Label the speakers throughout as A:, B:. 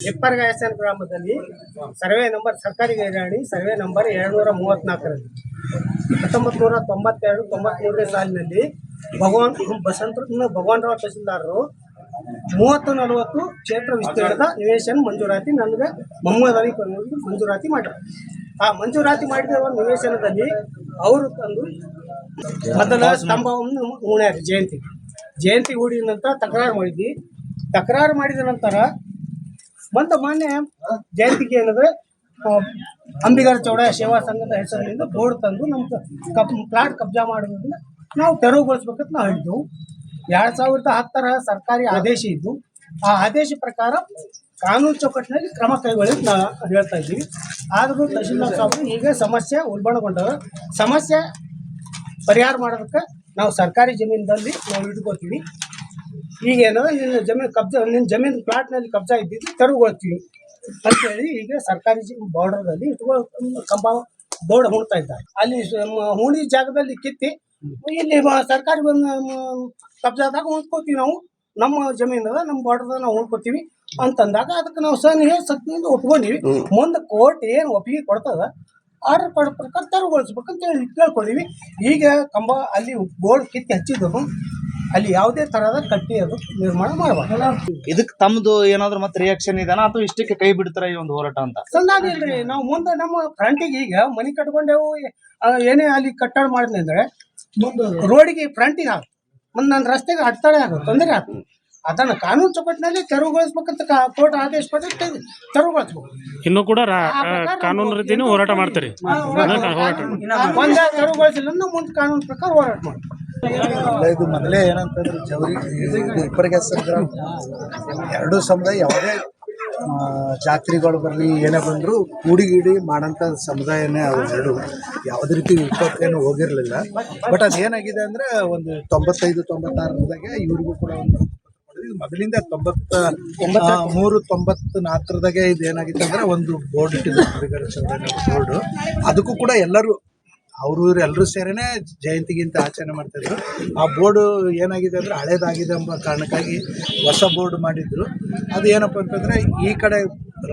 A: ಹಿಪ್ಪರಗಾಯಸನ್ ಗ್ರಾಮದಲ್ಲಿ survey number ಸರ್ಕಾರಿ ಗೈರಾಣಿ survey number ಎರಡುನೂರ ಮೂವತ್ನಾಲ್ಕರಲ್ಲಿ. ಹತ್ತೊಂಬತ್ತು ನೂರ ತೊಂಬತ್ತೆರಡು, ತೊಂಬತ್ಮೂರನೇ ಸಾಲಿನಲ್ಲಿ ಭಗವಾನ್ ಬಸಂತ ಭಗವಾನ್ ರಾವ್ ತಹಸೀಲ್ದಾರರು ಮೂವತ್ತು ನಲವತ್ತು ಕ್ಷೇತ್ರ ವಿಸ್ತೀರ್ಣದ ನಿವೇಶನ ಮಂಜೂರಾತಿ ನನಗೆ ಕೊನೆಯವರಿಗೆ ಮಂಜೂರಾತಿ ಮಾಡ್ಯಾರ ಆ ಮಂಜೂರಾತಿ ಮಾಡಿದ ನಿವೇಶನದಲ್ಲಿ ಅವರು ತಂದು ಮೊದಲ ಸ್ತಂಭವನ್ನು ಉಣ್ಯಾರ ಜಯಂತಿ. ಜಯಂತಿ ಹೂಡಿದ ನಂತರ ತಕರಾರು ಮಾಡಿದ್ವಿ. ತಕರಾರು ಮಾಡಿದ ನಂತರ ಮತ್ತು ಮಾನ್ಯ ಜಯಂತಿಗೆ ಏನಂದ್ರೆ ಅಂಬಿಗರ ಚೌಡ ಸೇವಾ ಸಂಘದ ಹೆಸರಿನಿಂದ ಬೋರ್ಡ್ ತಂದು ನಮ್ಮ ಕಬ್ ಪ್ಲಾಟ್ ಕಬ್ಜಾ ಮಾಡೋದ್ರಿಂದ ನಾವು ತೆರವುಗೊಳಿಸ್ಬೇಕಂತ ನಾವು ಹೇಳಿದ್ದೆವು. ಎರಡು ಸಾವಿರದ ಹತ್ತರ ಸರ್ಕಾರಿ ಆದೇಶ ಇದ್ದು, ಆ ಆದೇಶ ಪ್ರಕಾರ ಕಾನೂನು ಚೌಕಟ್ಟಿನಲ್ಲಿ ಕ್ರಮ ಕೈಗೊಳ್ಳಿ ನಾ ಹೇಳ್ತಾ ಇದ್ದೀವಿ. ಆದರೂ ತಹಶೀಲ್ದಾರ್ ಸಾಹೇಬರು ಈಗ ಸಮಸ್ಯೆ ಉಲ್ಬಣಗೊಂಡವ ಸಮಸ್ಯೆ ಪರಿಹಾರ ಮಾಡೋದಕ್ಕೆ ನಾವು ಸರ್ಕಾರಿ ಜಮೀನಿನಲ್ಲಿ ನಾವು ಇಟ್ಕೋತೀವಿ. ಈಗ ಏನೋ ನಿನ್ನ ಜಮೀನು ಕಬ್ಜಾ ನಿನ್ನ ಜಮೀನು ಪ್ಲಾಟ್ನಲ್ಲಿ ಕಬ್ಜಾ ಇದ್ದಿದ್ದು ತೆರವುಗೊಳ್ತೀವಿ ಅಂತೇಳಿ ಈಗ ಸರ್ಕಾರಿ ಬಾರ್ಡರ್ದಲ್ಲಿ ಇಟ್ಕೊಂಡು ಕಂಬ ಬೋರ್ಡ್ ಹುಣ್ತಾ ಇದ್ದಾರೆ. ಅಲ್ಲಿ ಹೂಣಿ ಜಾಗದಲ್ಲಿ ಕಿತ್ತಿ ಇಲ್ಲಿ ಸರ್ಕಾರಿ ಕಬ್ಜಾದಾಗ ಉಳ್ಕೋತೀವಿ ನಾವು. ನಮ್ಮ ಜಮೀನದ ನಮ್ಮ ಬಾರ್ಡರ್ದಾಗ ನಾವು ಉಳ್ಕೋತೀವಿ ಅಂತಂದಾಗ ಅದಕ್ಕೆ ನಾವು ಸಹ ಸತ್ನಿಂದ ಒಪ್ಕೊಂಡಿವಿ. ಮುಂದೆ ಕೋರ್ಟ್ ಏನು ಒಪ್ಪಿಗೆ ಕೊಡ್ತದ ಆರ್ಡರ್ ಕೊಡೋ ಪ್ರಕಾರ ತೆರವುಗೊಳಿಸ್ಬೇಕಂತ ಹೇಳಿ ಕೇಳ್ಕೊಂಡಿವಿ. ಈಗ ಕಂಬ ಅಲ್ಲಿ ಬೋರ್ಡ್ ಕಿತ್ತಿ ಹಚ್ಚಿದ್ರು. ಅಲ್ಲಿ ಯಾವುದೇ ತರಹದ ಕಟ್ಟಿ ಅದು ನಿರ್ಮಾಣ ಮಾಡಬಾರ್ದು.
B: ಇದಕ್ಕೆ ತಮ್ಮದು ಏನಾದ್ರು ಮತ್ತೆ ರಿಯಾಕ್ಷನ್ ಇದಾನ? ಅಥವಾ ಇಷ್ಟಕ್ಕೆ ಕೈ ಬಿಡ್ತಾರ ಈ ಒಂದು ಹೋರಾಟ ಅಂತ?
A: ಸಂದಾಗಿಲ್ರಿ ನಾವು ಮುಂದೆ ನಮ್ಮ ಫ್ರಂಟಿಗೆ ಈಗ ಮನೆ ಕಟ್ಕೊಂಡೆವು ಏನೇ ಅಲ್ಲಿ ಕಟ್ಟಡ ಮಾಡಿದ್ನಿ ಅಂದ್ರೆ ರೋಡಿಗೆ ಫ್ರಂಟಿಗೆ ಹಾಕು ಮುಂದೆ ನನ್ನ ರಸ್ತೆಗೆ ಅಡ್ತಾಳೆ ಆಗುತ್ತೆ ತೊಂದರೆ ಆಗ್ತದೆ ಅದನ್ನ ಕಾನೂನು ಚೌಕಟ್ಟಿನಲ್ಲಿ ತೆರವುಗೊಳಿಸ್ಬೇಕಂತ ಕೋರ್ಟ್ ಆದೇಶ ಕೊಟ್ಟು ತೆರವು- ತೆರವುಗೊಳಿಸ್ಬೇಕು.
C: ಇನ್ನು ಕೂಡ ಕಾನೂನು ರೀತಿನೂ ಹೋರಾಟ ಮಾಡ್ತಾರೆ. ಹೋರಾಟ
A: ಒಂದೇ ತೆರವುಗೊಳಿಸಿಲ್ಲ ಅಂದ್ರೆ ಮುಂದೆ ಕಾನೂನು ಪ್ರಕಾರ ಹೋರಾಟ ಮಾಡ್ತೀವಿ.
D: ಇದು ಮೊದಲೇ ಏನಂತಂದ್ರೆ ಜವರಿ, ಇದು ಇಬ್ಬರಿಗೆ ಗ್ರಾಮ ಎರಡು ಸಮುದಾಯ, ಯಾವುದೇ ಜಾತ್ರಿಗಳು ಬರಲಿ, ಏನೇ ಬಂದರೂ ಕೂಡಿಗೀಡಿ ಮಾಡೋಂಥ ಸಮುದಾಯನೇ ಅವು ಎರಡು. ಯಾವುದೇ ರೀತಿ ವಿಪತ್ತೇನು ಹೋಗಿರಲಿಲ್ಲ. ಬಟ್ ಅದೇನಾಗಿದೆ ಅಂದರೆ, ಒಂದು ತೊಂಬತ್ತೈದು ತೊಂಬತ್ತಾರರದಾಗೆ ಇವ್ರಿಗೂ ಕೂಡ ಒಂದು ಮೊದಲಿಂದ ತೊಂಬತ್ತ ಮೂರು ತೊಂಬತ್ತು ನಾಲ್ಕರದಾಗೆ ಇದು ಏನಾಗಿತ್ತು ಅಂದರೆ ಒಂದು ಬೋರ್ಡ್ ಇಟ್ಟಿದ್ರು ಬೋರ್ಡು ಅದಕ್ಕೂ ಕೂಡ ಎಲ್ಲರೂ ಅವರು ಇವ್ರು ಎಲ್ಲರೂ ಸೇರಿನೇ ಜಯಂತಿಗಿಂತ ಆಚರಣೆ ಮಾಡ್ತಾಯಿದ್ರು ಆ ಬೋರ್ಡು ಏನಾಗಿದೆ ಅಂದರೆ ಹಳೇದಾಗಿದೆ ಎಂಬ ಕಾರಣಕ್ಕಾಗಿ ಹೊಸ ಬೋರ್ಡ್ ಮಾಡಿದ್ರು. ಅದು ಏನಪ್ಪ ಅಂತಂದರೆ ಈ ಕಡೆ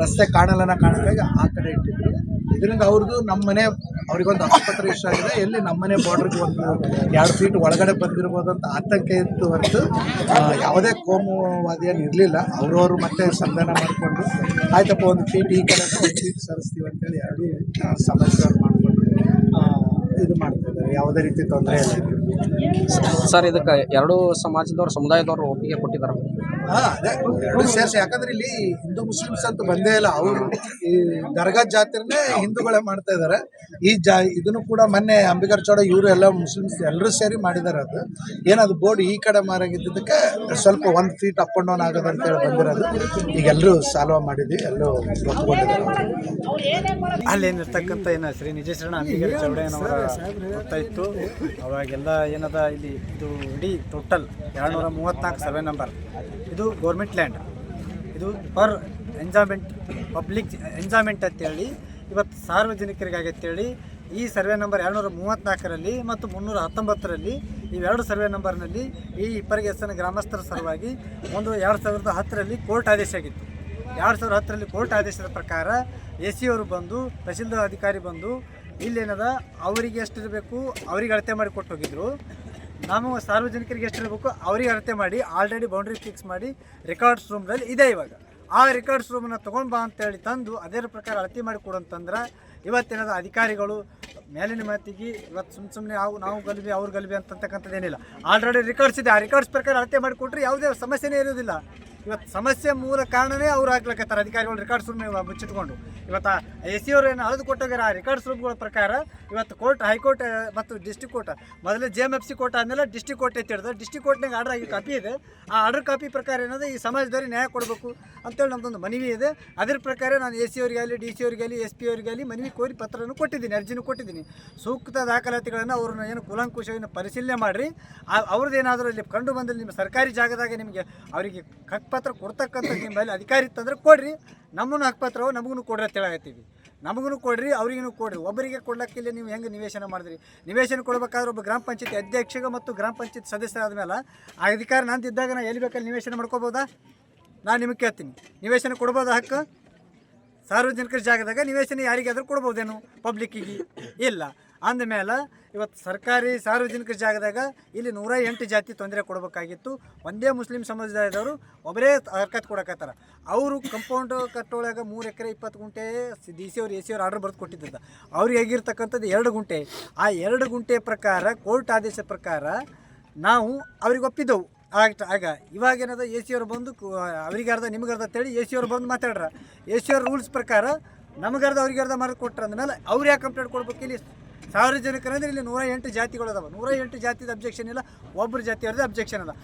D: ರಸ್ತೆ ಕಾಣಲ್ಲನ ಕಾರಣಕ್ಕಾಗಿ ಆ ಕಡೆ ಇಟ್ಟಿದ್ರು. ಇದರಿಂದ ಅವ್ರದ್ದು ನಮ್ಮ ಮನೆ ಅವ್ರಿಗೊಂದು ಆಸ್ಪತ್ರೆ ಇಷ್ಟ ಆಗಿದೆ. ಎಲ್ಲಿ ನಮ್ಮ ಮನೆ ಬಾರ್ಡ್ರಿಗೆ ಒಂದು ಎರಡು ಫೀಟ್ ಒಳಗಡೆ ಬಂದಿರ್ಬೋದು ಅಂತ ಆತಂಕ ಇತ್ತು ಹೊರತು ಯಾವುದೇ ಕೋಮುವಾದಿ ಏನು ಇರಲಿಲ್ಲ. ಅವರವರು ಮತ್ತೆ ಸಂಧಾನ ಮಾಡಿಕೊಂಡು, ಆಯ್ತಪ್ಪ, ಒಂದು ಫೀಟ್ ಈ ಕಡೆ ಒಂದು ಫೀಟ್ ಸರಿಸ್ತೀವಿ ಅಂತೇಳಿ ಎರಡೂ ಸಮಸ್ಯೆ ಮಾಡಿಕೊಂಡು ಯಾವುದೇ ರೀತಿ ತೊಂದರೆ ಇಲ್ಲ
E: ಸರ್ ಇದಕ್ಕೆ ಎರಡು ಸಮಾಜದವ್ರು ಸಮುದಾಯದವರು ಒಪ್ಪಿಗೆ ಕೊಟ್ಟಿದ್ದಾರೆ
D: ಎರಡು ಸೇರಿಸಿ. ಯಾಕಂದ್ರೆ ಇಲ್ಲಿ ಹಿಂದೂ ಮುಸ್ಲಿಮ್ಸ್ ಅಂತ ಬಂದೇ ಇಲ್ಲ. ಅವರು ಈ ದರ್ಗಾ ಜಾತ್ರೆನೇ ಹಿಂದೂಗಳೇ ಮಾಡ್ತಾ ಇದ್ದಾರೆ ಈ ಜಾ ಇದನ್ನು ಕೂಡ ಮೊನ್ನೆ ಅಂಬಿಗರ್ ಚೌಡ ಇವರು ಎಲ್ಲ ಮುಸ್ಲಿಮ್ಸ್ ಎಲ್ಲರೂ ಸೇರಿ ಮಾಡಿದ್ದಾರೆ ಅದು. ಏನದು ಬೋರ್ಡ್ ಈ ಕಡೆ ಮಾರಾಗಿದ್ದಕ್ಕೆ ಸ್ವಲ್ಪ ಒಂದು ಫೀಟ್ ಅಪ್ ಅಂಡ್ ಡೌನ್ ಆಗೋದು ಅಂತೇಳಿ ಬಂದಿರೋದು. ಈಗ ಎಲ್ಲರೂ ಸಾಲ್ವ್ ಮಾಡಿದ್ವಿ ಎಲ್ಲರೂ ಒಪ್ಕೊಂಡಿದ್ದಾರೆ.
F: ಅಲ್ಲೇನಿರ್ತಕ್ಕಂಥ ಏನು ಶ್ರೀ ನಿಜಶರಣ ಚೌಡ ಏನವರ ಗೊತ್ತಾಯಿತು. ಅವಾಗೆಲ್ಲ ಏನದ ಇಲ್ಲಿ ಇದು ಇಡೀ ಟೋಟಲ್ ಎರಡುನೂರ ಮೂವತ್ತ್ನಾಲ್ಕು ಸರ್ವೆ ನಂಬರ್ ಇದು ಗೌರ್ಮೆಂಟ್ ಲ್ಯಾಂಡ್ ಇದು ಪರ್ ಎಂಜಾಯ್ಮೆಂಟ್ ಪಬ್ಲಿಕ್ ಎಂಜಾಯ್ಮೆಂಟ್ ಅಂತೇಳಿ ಇವತ್ತು ಸಾರ್ವಜನಿಕರಿಗಾಗಿ ಅಂತೇಳಿ ಈ ಸರ್ವೆ ನಂಬರ್ ಎರಡುನೂರ ಮೂವತ್ತ್ನಾಲ್ಕರಲ್ಲಿ ಮತ್ತು ಮುನ್ನೂರ ಹತ್ತೊಂಬತ್ತರಲ್ಲಿ ಇವೆರಡು ಸರ್ವೆ ನಂಬರ್ನಲ್ಲಿ ಈ ಇಪ್ಪರಿಗೆಸನ ಗ್ರಾಮಸ್ಥರ ಸಲುವಾಗಿ ಒಂದು ಎರಡು ಸಾವಿರದ ಹತ್ತರಲ್ಲಿ ಕೋರ್ಟ್ ಆದೇಶ ಆಗಿತ್ತು. ಎರಡು ಸಾವಿರದ ಹತ್ತರಲ್ಲಿ ಕೋರ್ಟ್ ಆದೇಶದ ಪ್ರಕಾರ ಎ ಸಿ ಅವರು ಬಂದು, ತಹಸೀಲ್ದಾರ್ ಅಧಿಕಾರಿ ಬಂದು ಇಲ್ಲೇನದ, ಅವರಿಗೆ ಎಷ್ಟು ಇರಬೇಕು ಅವ್ರಿಗೆ ಅಳತೆ ಮಾಡಿ ಕೊಟ್ಟು ಹೋಗಿದ್ರು. ನಾವು ಸಾರ್ವಜನಿಕರಿಗೆ ಎಷ್ಟು ಇರಬೇಕು ಅವ್ರಿಗೆ ಅಳತೆ ಮಾಡಿ ಆಲ್ರೆಡಿ ಬೌಂಡ್ರಿ ಫಿಕ್ಸ್ ಮಾಡಿ ರೆಕಾರ್ಡ್ಸ್ ರೂಮ್ನಲ್ಲಿ ಇದೆ ಇವಾಗ. ಆ ರೆಕಾರ್ಡ್ಸ್ ರೂಮನ್ನ ತೊಗೊಂಡು ಬಾ ಅಂತೇಳಿ ತಂದು, ಅದೇ ಪ್ರಕಾರ ಅಳತೆ ಮಾಡಿ ಕೊಡು ಅಂತಂದ್ರೆ, ಇವತ್ತೇನದ ಅಧಿಕಾರಿಗಳು, ಮೇಲಿನ ಮಾತಿಗೆ ಇವತ್ತು ಸುಮ್ಮ ಸುಮ್ಮನೆ ಅವು, ನಾವು ಗಲ್ಬಿ, ಅವ್ರು ಗಲ್ಬಿ ಅಂತಕ್ಕಂಥದ್ದು ಏನಿಲ್ಲ. ಆಲ್ರೆಡಿ ರೆಕಾರ್ಡ್ಸ್ ಇದೆ, ಆ ರೆಕಾರ್ಡ್ಸ್ ಪ್ರಕಾರ ಅಳತೆ ಮಾಡಿ ಕೊಟ್ಟರೆ ಯಾವುದೇ ಸಮಸ್ಯೆನೇ ಇರೋದಿಲ್ಲ ಇವತ್ತು ಸಮಸ್ಯೆ ಮೂಲ ಕಾರಣನೇ ಅವ್ರು ಹಾಕ್ಲಕತ್ತಾರೆ ಅಧಿಕಾರಿಗಳು ರೆಕಾರ್ಡ್ಸ್ ರೂಮ್ ಮುಚ್ಚಿಟ್ಕೊಂಡು. ಇವತ್ತು ಎ ಸಿ ಅವರು ಏನು ಅಳೆದು ಕೊಟ್ಟೋಗ್ಯಾರ? ಆ ರೆಕಾರ್ಡ್ಸ್ ರೂಮ್ಗಳ ಪ್ರಕಾರ ಇವತ್ತು ಕೋರ್ಟ್ ಹೈಕೋರ್ಟ್ ಮತ್ತು ಡಿಸ್ಟಿಕ್ ಕೋರ್ಟ್ ಮೊದಲೇ J M F C court ಆದಮೇಲೆ ಡಿಸ್ಟಿಕ್ ಕೋರ್ಟ್ ಐತಿ ಹಿಡಿದು ಡಿಸ್ಟಿಕ್ ಕೋರ್ಟ್ನಾಗ ಆರ್ಡರ್ ಆಗಿ ಕಾಪಿ ಇದೆ. ಆ ಆರ್ಡರ್ ಕಾಪಿ ಪ್ರಕಾರ ಏನದು? ಈ ಸಮಾಜದವ್ರಿಗೆ ನ್ಯಾಯ ಕೊಡಬೇಕು ಅಂತೇಳಿ ನಮ್ಮದೊಂದು ಮನವಿ ಇದೆ. ಅದ್ರ ಪ್ರಕಾರ ನಾನು ಎ ಸಿ ಅವರಿಗಾಗಲಿ ಡಿ ಸಿ ಅವರಿಗಾಗಲಿ ಎಸ್ ಪಿ ಅವರಿಗಾಗಲಿ ಮನವಿ ಕೋರಿ ಪತ್ರವನ್ನು ಕೊಟ್ಟಿದ್ದೀನಿ, ಅರ್ಜಿನೂ ಕೊಟ್ಟಿದ್ದೀನಿ. ಸೂಕ್ತ ದಾಖಲಾತಿಗಳನ್ನು ಅವ್ರನ್ನ ಏನು ಕುಲಂಕುಶವನ್ನು ಪರಿಶೀಲನೆ ಮಾಡಿರಿ. ಅವ್ರದ್ದು ಏನಾದರೂ ಇಲ್ಲಿ ಕಂಡು ಬಂದಲ್ಲಿ ನಿಮ್ಮ ಸರ್ಕಾರಿ ಜಾಗದಾಗ ನಿಮಗೆ ಅವರಿಗೆ ಹಕ್ಕುಪತ್ರ ಕೊಡ್ತಕ್ಕಂಥ ನಿಮ್ಮಲ್ಲಿ ಅಧಿಕಾರಿ ಇತ್ತಂದ್ರೆ ಕೊಡ್ರಿ. ನಮ್ಮನ್ನು ಹಕ್ಕುಪತ್ರವು ನಮಗೂ ಕೊಡ್ರಿ ಅಂತ ಹೇಳಾಕತ್ತೀವಿ. ನಮಗೂ ಕೊಡ್ರಿ, ಅವ್ರಿಗೂ ಕೊಡ್ರಿ. ಒಬ್ಬರಿಗೆ ಕೊಡ್ಲಕ್ಕಿಲ್ಲ, ನೀವು ಹೆಂಗೆ ನಿವೇಶನ ಮಾಡಿದ್ರಿ? ನಿವೇಶನ ಕೊಡಬೇಕಾದ್ರೆ ಒಬ್ಬ ಗ್ರಾಮ ಪಂಚಾಯತಿ ಅಧ್ಯಕ್ಷಗ ಮತ್ತು ಗ್ರಾಮ ಪಂಚಾಯತ್ ಸದಸ್ಯರಾದ ಮೇಲೆ ಆ ಅಧಿಕಾರ ನಂದಿದ್ದಾಗ ನಾನು ಎಲ್ಲಿ ಬೇಕಲ್ಲಿ ನಿವೇಶನ ಮಾಡ್ಕೋಬೋದಾ? ನಾನು ನಿಮಗೆ ಕೇಳ್ತೀನಿ. ನಿವೇಶನ ಕೊಡ್ಬೋದಾ ಹಕ್ಕು? ಸಾರ್ವಜನಿಕರ ಜಾಗದಾಗ ನಿವೇಶನ ಯಾರಿಗಾದರೂ ಕೊಡ್ಬೋದೇನು? ಪಬ್ಲಿಕ್ಕಿಗೆ ಇಲ್ಲ. ಅಂದಮೇಲೆ ಇವತ್ತು ಸರ್ಕಾರಿ ಸಾರ್ವಜನಿಕ ಜಾಗದಾಗ ಇಲ್ಲಿ ನೂರ ಎಂಟು ಜಾತಿ ತೊಂದರೆ ಕೊಡಬೇಕಾಗಿತ್ತು. ಒಂದೇ ಮುಸ್ಲಿಂ ಸಮುದಾಯದವರು ಒಬ್ಬರೇ ಹರ್ಕತ್ ಕೊಡಕತ್ತಾರ. ಅವರು ಕಂಪೌಂಡ್ ಕಟ್ಟೊಳಗೆ ಮೂರು ಎಕರೆ ಇಪ್ಪತ್ತು ಗುಂಟೆ ಡಿ ಸಿ ಅವ್ರು ಎ ಸಿ ಅವ್ರು ಆರ್ಡರ್ ಬರೆದು ಕೊಟ್ಟಿದ್ದ ಅವ್ರಿಗೆ ಹೇಗಿರ್ತಕ್ಕಂಥದ್ದು ಎರಡು ಗುಂಟೆ. ಆ ಎರಡು ಗುಂಟೆ ಪ್ರಕಾರ, ಕೋರ್ಟ್ ಆದೇಶ ಪ್ರಕಾರ ನಾವು ಅವ್ರಿಗೆ ಒಪ್ಪಿದ್ದೆವು. ಆಗ ಆಗ ಇವಾಗ ಏನದ ಎ ಸಿ ಅವ್ರು ಬಂದು ಅವ್ರಿಗೆ ಅರ್ಧ, ನಿಮ್ಗೆ ಅರ್ಧ ಅಂತೇಳಿ ಎ ಸಿ ಅವ್ರು ಬಂದು ಮಾತಾಡ್ರ. ಎ ಸಿ ಅವ್ರ ರೂಲ್ಸ್ ಪ್ರಕಾರ ನಮಗರ್ಧ ಅವ್ರಿಗೆ ಅರ್ಧ ಮಾರ್ಕ್ ಕೊಟ್ರ ಅಂದಮೇಲೆ ಅವ್ರು ಯಾಕೆ ಕಂಪ್ಲೇಂಟ್ ಕೊಡ್ಬೇಕು ಇಲ್ಲಿ ಸಾರ್ವಜನಿಕರಂದ್ರೆ ಇಲ್ಲಿ ನೂರ ಎಂಟು ಜಾತಿಗಳು ಅದಾವ. ನೂರ ಎಂಟು ಜಾತಿದ ಅಬ್ಜೆಕ್ಷನ್ ಇಲ್ಲ ಒಬ್ಬರು ಜಾತಿಯವ್ರದ್ದು ಅಬ್ಜೆಕ್ಷನ್ ಅದ.